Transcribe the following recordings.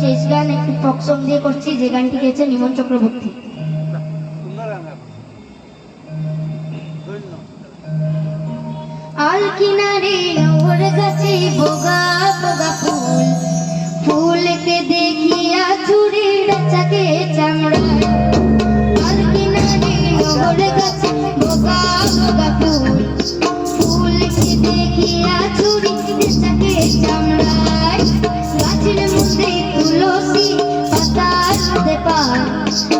শেষ গান একটি ফক সং দিয়ে করছি, যে গানটি গেছে নিমন চক্রবর্তী। আল কিনারে ওর গাছে বোগা বোগা ফুল, ফুলকে দেখিয়া চুরির চাকে চামড়া। আল কিনারে ওর গাছে বোগা বোগা ফুল, ফুলকে দেখিয়া আমি সাঁতার হতে পারি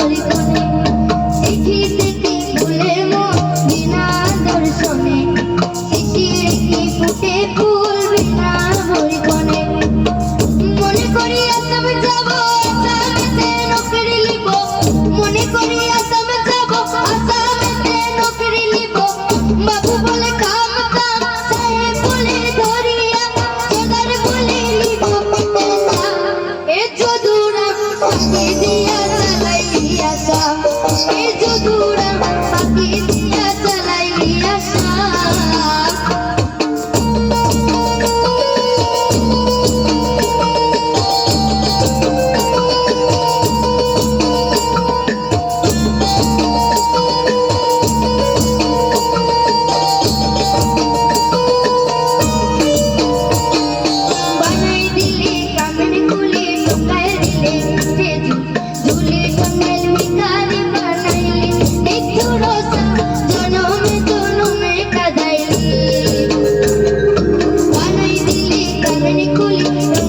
Madre. Que do dura. many.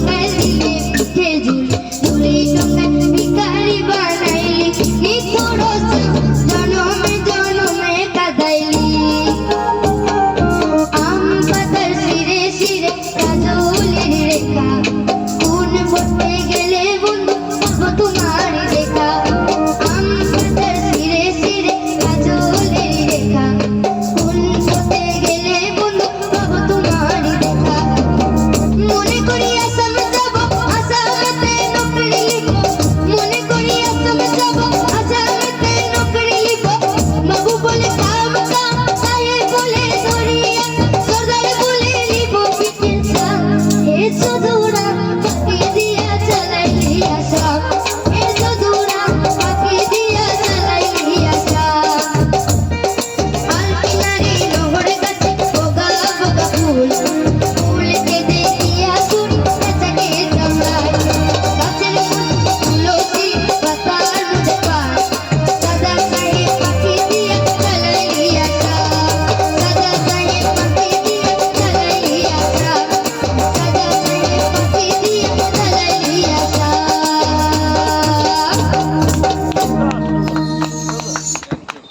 so the